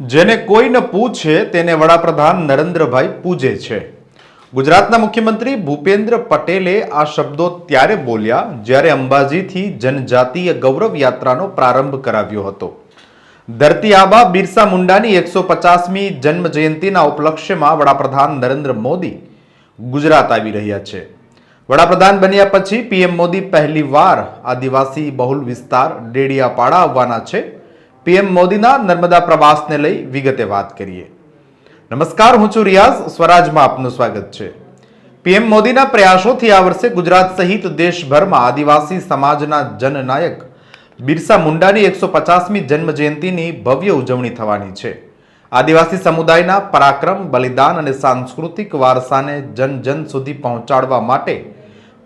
જેને કોઈ ન પૂછે તેને વડાપ્રધાન નરેન્દ્રભાઈ પૂજે છે. ગુજરાતના મુખ્યમંત્રી ભૂપેન્દ્ર પટેલે આ શબ્દો ત્યારે બોલ્યા જ્યારે અંબાજીથી જનજાતીય ગૌરવ યાત્રાનો પ્રારંભ કરાવ્યો હતો. ધરતી આબા બિરસા મુંડાની એકસો પચાસમી જન્મ જયંતિના ઉપલક્ષ્યમાં વડાપ્રધાન નરેન્દ્ર મોદી ગુજરાત આવી રહ્યા છે. વડાપ્રધાન બન્યા પછી પીએમ મોદી પહેલીવાર આદિવાસી બહુલ વિસ્તાર ડેડિયાપાડા આવવાના છે. પીએમ મોદીના નર્મદા પ્રવાસને લઈ વિગતે વાત કરીએ. નમસ્કાર, હું છું રિયાઝ. સ્વરાજમાં આપનું સ્વાગત છે. પીએમ મોદીના પ્રયાસોથી આ વર્ષે ગુજરાત સહિત દેશભરમાં આદિવાસી સમાજના જનનાયક બિરસા મુંડાની એકસો પચાસમી જન્મજયંતિની ભવ્ય ઉજવણી થવાની છે. આદિવાસી સમુદાયના પરાક્રમ, બલિદાન અને સાંસ્કૃતિક વારસાને જન જન સુધી પહોંચાડવા માટે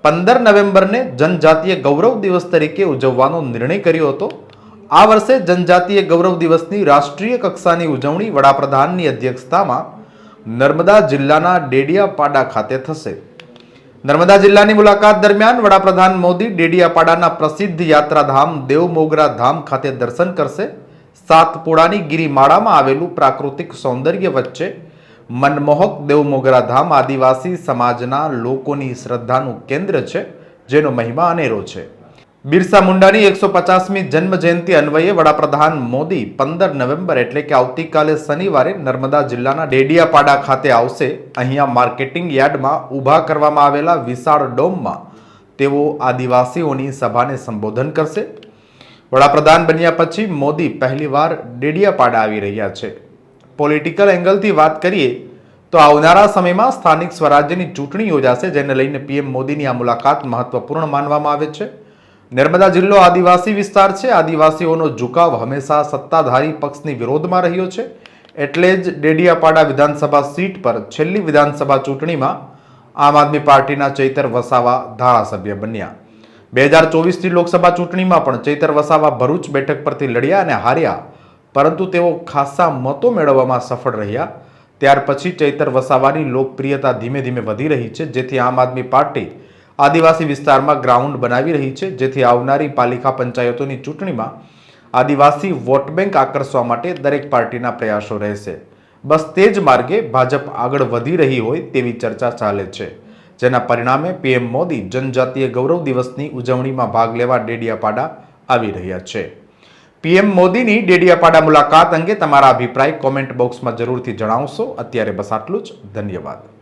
પંદર નવેમ્બરને જનજાતીય ગૌરવ દિવસ તરીકે ઉજવવાનો નિર્ણય કર્યો હતો. આ વર્ષે જનજાતીય ગૌરવ દિવસની રાષ્ટ્રીય કક્ષાની ઉજવણી વડાપ્રધાનની અધ્યક્ષતામાં નર્મદા જિલ્લાના ડેડિયાપાડા ખાતે થશે. નર્મદા જિલ્લાની મુલાકાત દરમિયાન વડાપ્રધાન મોદી ડેડિયાપાડાના પ્રસિદ્ધ યાત્રાધામ દેવમોગરા ધામ ખાતે દર્શન કરશે. સાતપુડાની ગિરિમાળામાં આવેલું પ્રાકૃતિક સૌંદર્ય વચ્ચે મનમોહક દેવમોગરા ધામ આદિવાસી સમાજના લોકોની શ્રદ્ધાનું કેન્દ્ર છે, જેનો મહિમા અનેરો છે. બિરસા મુંડાની એકસો પચાસમી જન્મ જયંતિ અન્વયે વડાપ્રધાન મોદી પંદર નવેમ્બર એટલે કે આવતીકાલે શનિવારે નર્મદા જિલ્લાના ડેડિયાપાડા ખાતે આવશે. અહીંયા માર્કેટિંગ યાર્ડમાં ઊભા કરવામાં આવેલા વિશાળ ડોમમાં તેઓ આદિવાસીઓની સભાને સંબોધન કરશે. વડાપ્રધાન બન્યા પછી મોદી પહેલીવાર ડેડિયાપાડા આવી રહ્યા છે. પોલિટિકલ એંગલથી વાત કરીએ તો આવનારા સમયમાં સ્થાનિક સ્વરાજ્યની ચૂંટણી યોજાશે, જેને લઈને પીએમ મોદીની આ મુલાકાત મહત્વપૂર્ણ માનવામાં આવે છે. નર્મદા જિલ્લો આદિવાસી વિસ્તાર છે. આદિવાસીઓનો ઝુકાવ હંમેશા સત્તાધારી પક્ષની વિરોધમાં રહ્યો છે. એટલે જ ડેડિયાપાડા વિધાનસભા સીટ પર છેલ્લી વિધાનસભા ચૂંટણીમાં આમ આદમી પાર્ટીના ચૈતર વસાવા ધારાસભ્ય બન્યા. બે હજાર ચોવીસની લોકસભા ચૂંટણીમાં પણ ચૈતર વસાવા ભરૂચ બેઠક પરથી લડ્યા અને હાર્યા. પરંતુ તેઓ ખાસા મતો મેળવવામાં સફળ રહ્યા. ત્યાર પછી ચૈતર વસાવાની લોકપ્રિયતા ધીમે ધીમે વધી રહી છે. જેથી આમ આદમી પાર્ટી આદિવાસી વિસ્તારમાં ગ્રાઉન્ડ બનાવી રહી છે, જેથી આવનારી પાલિકા પંચાયતોની ચૂંટણીમાં આદિવાસી વોટ બેંક આકર્ષવા માટે દરેક પાર્ટીના પ્રયાસો રહેશે. બસ તે જ માર્ગે ભાજપ આગળ વધી રહી હોય તેવી ચર્ચા ચાલે છે, જેના પરિણામે પીએમ મોદી જનજાતીય ગૌરવ દિવસની ઉજવણીમાં ભાગ લેવા ડેડિયાપાડા આવી રહ્યા છે. પીએમ મોદીની ડેડિયાપાડા મુલાકાત અંગે તમારા અભિપ્રાય કોમેન્ટ બોક્સમાં જરૂરથી જણાવશો. અત્યારે બસ આટલું જ. ધન્યવાદ.